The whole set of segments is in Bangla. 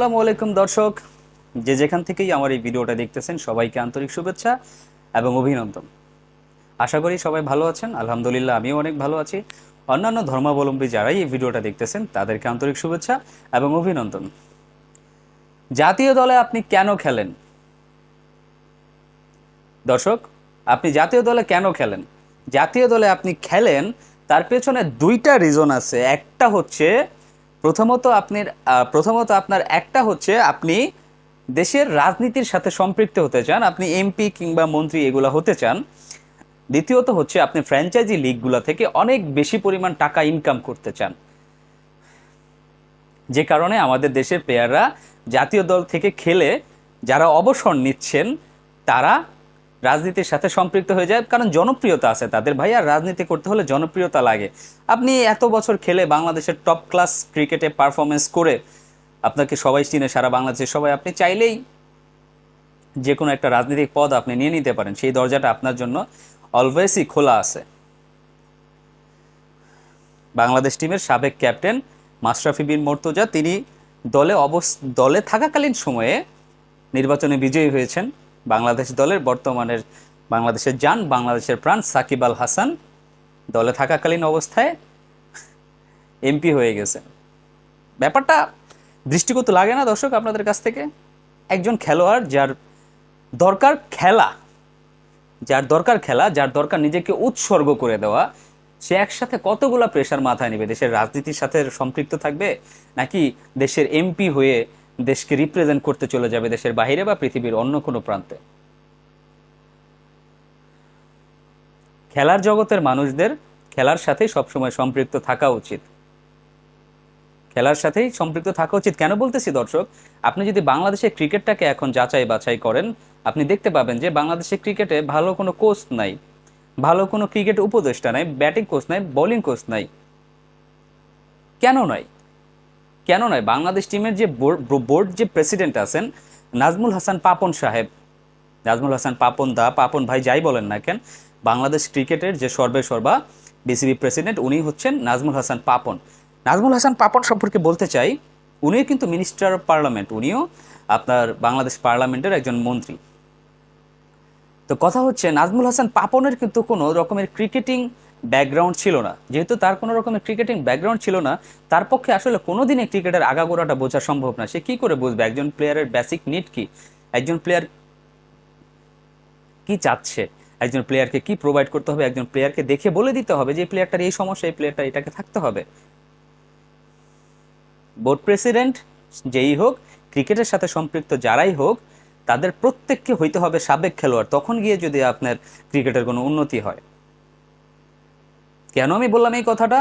আসসালামু আলাইকুম, দর্শক। যে যেখান থেকেই আমার এই ভিডিওটা দেখতেছেন, সবাইকে আন্তরিক শুভেচ্ছা এবং অভিনন্দন। আশা করি সবাই ভালো আছেন। আলহামদুলিল্লাহ, আমিও অনেক ভালো আছি। অন্যান্য ধর্মাবলম্বী যারাই এই ভিডিওটা দেখতেছেন, তাদেরকে আন্তরিক শুভেচ্ছা এবং অভিনন্দন। জাতীয় দলে আপনি কেন খেলেন? দর্শক, আপনি জাতীয় দলে কেন খেলেন? জাতীয় দলে আপনি খেলেন, তার পেছনে দুইটা রিজন আছে। একটা হচ্ছে প্রথমত আপনার প্রথমত আপনার একটা হচ্ছে আপনি দেশের রাজনীতির সাথে সম্পৃক্ত হতে চান, আপনি এমপি কিংবা মন্ত্রী এগুলো হতে চান। দ্বিতীয়ত হচ্ছে আপনি ফ্র্যাঞ্চাইজি লিগগুলো থেকে অনেক বেশি পরিমাণ টাকা ইনকাম করতে চান। যে কারণে আমাদের দেশের প্লেয়াররা জাতীয় দল থেকে খেলে যারা অবসর নিচ্ছেন, তারা রাজনীতির সাথে সম্পৃক্ত হয়ে যায়, কারণ জনপ্রিয়তা আছে তাদের ভাই, আর রাজনীতি করতে হলে জনপ্রিয়তা লাগে। আপনি এত বছর খেলে বাংলাদেশের টপ ক্লাস ক্রিকেটে পারফরমেন্স করে আপনাকে সবাই চিনে, সারা বাংলাদেশের সবাই। আপনি চাইলেই যে কোনো একটা রাজনৈতিক পদ আপনি নিয়ে নিতে পারেন। সেই দরজাটা আপনার জন্য অলওয়েজই খোলা আছে। বাংলাদেশ টিমের সাবেক ক্যাপ্টেন মাশরাফি বিন মর্তজা, তিনি দলে অবস, দলে থাকাকালীন সময়ে নির্বাচনে বিজয়ী হয়েছেন। বাংলাদেশ দলের বর্তমানের বাংলাদেশের যান বাংলাদেশের প্রাণ সাকিব আল হাসান দলে থাকাকালীন অবস্থায় এমপি হয়ে গেছেন ব্যাপারটা দৃষ্টিগত লাগে না দর্শক আপনাদের কাছ থেকে? একজন খেলোয়াড় যার দরকার খেলা, যার দরকার খেলা, যার দরকার নিজেকে উৎসর্গ করে দেওয়া, সে একসাথে কতগুলা প্রেশার মাথায় নেবে? দেশের রাজনীতির সাথে সম্পৃক্ত থাকবে নাকি দেশের এমপি হয়ে দেশকে রিপ্রেজেন্ট করতে চলে যাবে দেশের বাইরে বা পৃথিবীর অন্য কোনো প্রান্তে। খেলার জগতের মানুষদের খেলার সাথেই সবসময় সম্পৃক্ত থাকা উচিত। খেলার সাথেই সম্পৃক্ত থাকা উচিত। কেন বলতেছি দর্শক, আপনি যদি বাংলাদেশের ক্রিকেটটাকে এখন যাচাই বাছাই করেন, আপনি দেখতে পাবেন যে বাংলাদেশের ক্রিকেটে ভালো কোনো কোচ নাই, ভালো কোনো ক্রিকেট উপদেষ্টা নাই, ব্যাটিং কোচ নাই, বোলিং কোচ নাই। কেন নয় কেন নয়? বাংলাদেশ টিমের যে বোর্ড যে প্রেসিডেন্ট আছেন, নাজমুল হাসান পাপন সাহেব। নাজমুল হাসান পাপন দা, পাপন ভাই যাই বলেন না কেন, বাংলাদেশ ক্রিকেটের যে সর্বে সর্বা বিসিবি প্রেসিডেন্ট, উনি হচ্ছেন নাজমুল হাসান পাপন। নাজমুল হাসান পাপন সম্পর্কে বলতে চাই, উনিও কিন্তু মিনিস্টার অফ পার্লামেন্ট, উনিও আপনার বাংলাদেশ পার্লামেন্টের একজন মন্ত্রী। তো কথা হচ্ছে, নাজমুল হাসান পাপনের কিন্তু কোনো রকমের ক্রিকেটিং ব্যাকগ্রাউন্ড ছিল না। যেহেতু তার কোনো রকমের ক্রিকেটিং ব্যাকগ্রাউন্ড ছিল না, তার পক্ষে আসলে কোনোদিনই ক্রিকেটের আগাগোড়াটা বোঝা সম্ভব না। সে কি করে বুঝবে? একজন প্লেয়ারের বেসিক নিড কি? একজন প্লেয়ার কি চাচ্ছে? একজন প্লেয়ারকে কি প্রোভাইড করতে হবে? একজন প্লেয়ারকে দেখে বলে দিতে হবে যে প্লেয়ারটার এই সমস্যা, এই প্লেয়ারটা এটাকে থাকতে হবে। বোর্ড প্রেসিডেন্ট যেই হোক ক্রিকেটের সাথে সম্পৃক্ত যারাই হোক, তাদের প্রত্যেককে হইতে হবে সাবেক খেলোয়াড়। তখন গিয়ে যদি আপনার ক্রিকেটের কোনো উন্নতি হয়। কেন আমি বললাম এই কথাটা?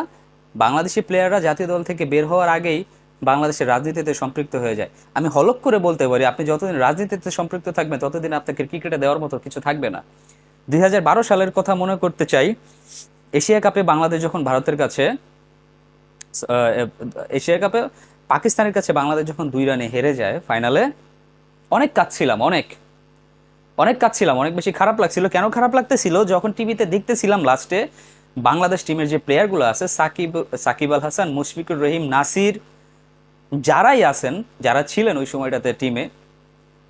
বাংলাদেশি প্লেয়াররা জাতীয় দল থেকে বের হওয়ার আগেই বাংলাদেশের রাজনীতিতে সম্পৃক্ত হয়ে যায়। আমি হলক করে বলতে পারি, আপনি যতদিন রাজনীতিতে সম্পৃক্ত থাকবেন, ততদিন আপনাকে ক্রিকেটে দেওয়ার মতো কিছু থাকবে না। দুই হাজার বারো সালের কথা মনে করতে চাই, এশিয়া কাপে বাংলাদেশ যখন ভারতের কাছে এশিয়া কাপে পাকিস্তানের কাছে বাংলাদেশ যখন দুই রানে হেরে যায় ফাইনালে, অনেক কাঁদছিলাম, অনেক। অনেক কাঁদছিলাম, অনেক বেশি খারাপ লাগছিল। কেন খারাপ লাগতেছিল? যখন টিভিতে দেখতেছিলাম লাস্টে বাংলাদেশ টিমের যে প্লেয়ারগুলো আছে, সাকিব সাকিব আল হাসান, মুশফিকুর রহিম, নাসির, যারাই আছেন, যারা ছিলেন ওই সময়টাতে টিমে,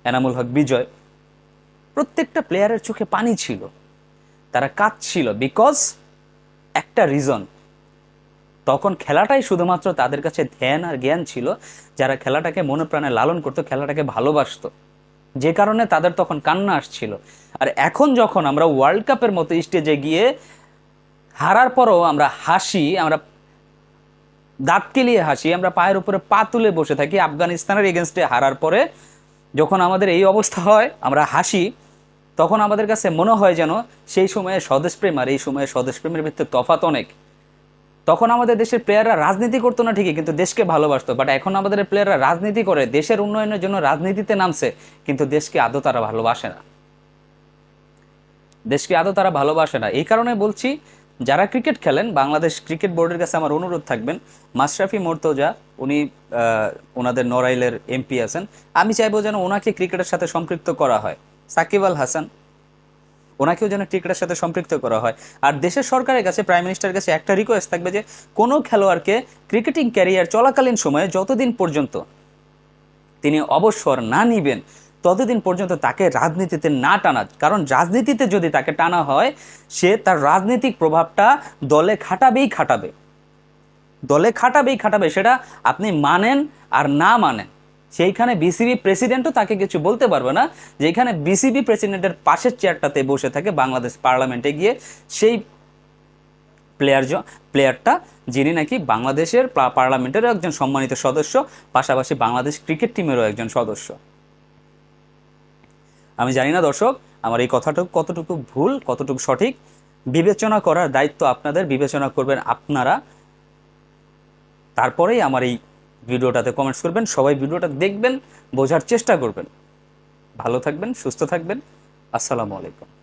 এনামুল হক, বিজয়, প্রত্যেকটা প্লেয়ারের চোখে পানি ছিল। তারা কাঁদছিল বিকজ একটা রিজন তখন খেলাটাই শুধুমাত্র তাদের কাছে ধ্যান আর জ্ঞান ছিল, যারা খেলাটাকে মনে প্রাণে লালন করতো, খেলাটাকে ভালোবাসতো। যে কারণে তাদের তখন কান্না আসছিল। আর এখন যখন আমরা ওয়ার্ল্ড কাপের মতো স্টেজে গিয়ে হারার পরও আমরা হাসি, আমরা দাঁত কেলিয়ে হাসি, আমরা পায়ের উপরে পা তুলে বসে থাকি আফগানিস্তানের এগেনস্টে হারার পরে। যখন আমাদের এই অবস্থা হয়, আমরা হাসি, তখন আমাদের কাছে মনে হয় যেন সেই সময়ে স্বদেশপ্রেম আর এই সময়ে স্বদেশপ্রেমের ভিতরে তফাত অনেক। তখন আমাদের দেশের প্লেয়াররা রাজনীতি করতো না ঠিকই, কিন্তু দেশকে ভালোবাসতো। বাট এখন আমাদের প্লেয়াররা রাজনীতি করে, দেশের উন্নয়নের জন্য রাজনীতিতে নামছে, কিন্তু দেশকে আদৌ তারা ভালোবাসে না। দেশকে আদৌ তারা ভালোবাসে না। এই কারণে বলছি যারা ক্রিকেট খেলেন, বাংলাদেশ ক্রিকেট বোর্ডের কাছে আমার অনুরোধ থাকবেন। মাশরাফি মোর্তজা, উনি ওনাদের নড়াইলের এমপি আছেন। আমি চাইব যেন ওনাকে ক্রিকেটের সাথে সম্পৃক্ত করা হয়। সাকিব আল হাসান, ওনাকেও যেন ক্রিকেটের সাথে সম্পৃক্ত করা হয়। আর দেশের সরকারের কাছে, প্রাইম মিনিস্টারের কাছে একটা রিকোয়েস্ট থাকবে যে, কোনো খেলোয়াড়কে ক্রিকেটিং ক্যারিয়ার চলাকালীন সময়ে যতদিন পর্যন্ত তিনি অবসর না নিবেন ততদিন পর্যন্ত তাকে রাজনীতিতে না টানা, কারণ রাজনীতিতে যদি তাকে টানা হয়, সে তার রাজনৈতিক প্রভাবটা দলে খাটাবেই খাটাবে। দলে খাটাবেই খাটাবে, সেটা আপনি মানেন আর না মানেন। সেইখানে বিসিবি প্রেসিডেন্টও তাকে কিছু বলতে পারবে না যেখানে বিসিবি প্রেসিডেন্টের পাশের চেয়ারটাতে বসে থাকে বাংলাদেশ পার্লামেন্টে গিয়ে সেই প্লেয়ার প্লেয়ারটা যিনি নাকি বাংলাদেশের পার্লামেন্টেরও একজন সম্মানিত সদস্য, পাশাপাশি বাংলাদেশ ক্রিকেট টিমেরও একজন সদস্য। আমি জানি না দর্শক, আমার এই কথাটুকু কতটুকু ভুল, কতটুকু সঠিক, বিবেচনা করার দায়িত্ব আপনাদের, বিবেচনা করবেন আপনারা। তারপরেই আমার এই ভিডিওটাতে কমেন্টস করবেন, সবাই ভিডিওটা দেখবেন, বোঝার চেষ্টা করবেন। ভালো থাকবেন, সুস্থ থাকবেন, আসসালামু আলাইকুম।